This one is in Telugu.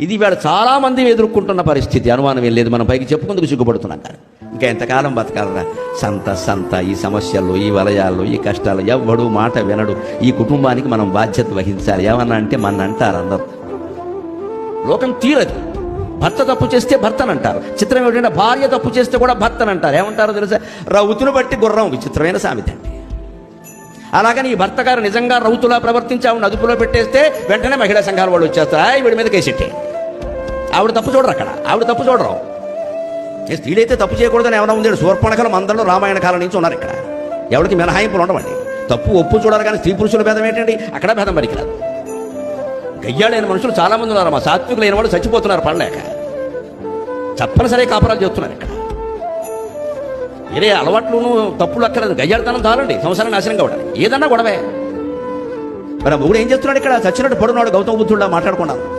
ఇది ఇవాళ చాలా మంది ఎదుర్కొంటున్న పరిస్థితి. అనుమానం ఏం లేదు. మనం పైకి చెప్పుకుందుకు సిగ్గుపడుతున్నాం కానీ. ఇంకా ఎంతకాలం బతకాలరా? సంత సంత ఈ సమస్యలు ఈ వలయాలు ఈ కష్టాలు ఎవ్వడు మాట వినడు. ఈ కుటుంబానికి మనం బాధ్యత వహించాలి. ఏమన్నా అంటే మన అంటారు అందరూ. లోకం తీరదు. భర్త తప్పు చేస్తే భర్తను అంటారు. చిత్రం ఏమిటంటే భార్య తప్పు చేస్తే కూడా భర్తను అంటారు. ఏమంటారో తెలుసా? రౌతును బట్టి గుర్రం విచిత్రమైన సామెత అండి. అలాగని ఈ భర్త గారు నిజంగా రౌతులా ప్రవర్తించి ఆవిడ అదుపులో పెట్టేస్తే వెంటనే మహిళా సంఘాల వాళ్ళు వచ్చేస్తారు. "ఆయ్, వీడి మీద కేసెట్టే ఆవిడ తప్పు చూడరు అక్కడ. ఆవిడ తప్పు చూడరు. ఏ స్త్రీలైతే తప్పు చేయకూడదని ఏమైనా ఉంది శూర్పణకల మందల్లో రామాయణ కాలం నుంచి ఉన్నారు ఇక్కడ. ఎవరికి మినహాయింపులు ఉండవండి. తప్పు ఒప్పు చూడాలి కానీ స్త్రీ పురుషుల భేదం ఏంటండి? అక్కడ భేదం పనికిరాదు గయ్యాడైన మనుషులు చాలామంది ఉన్నారు మా సాత్వికులైన వాళ్ళు చచ్చిపోతున్నారు పడలేక. తప్పనిసరి కాపురాలు చేస్తున్నారు ఇక్కడ. వేరే అలవాట్లును తప్పులు అక్కర్లేదు. గయ్యాడతనం చాలండి. సంవత్సరం నాశనం కావడానికి ఏదన్నా గొడవే. మరి మొగుడు ఏం చేస్తున్నాడు ఇక్కడ? చచ్చినట్టు పడున్నాడు గౌతమ బుద్ధుడా మాట్లాడుకున్నాను.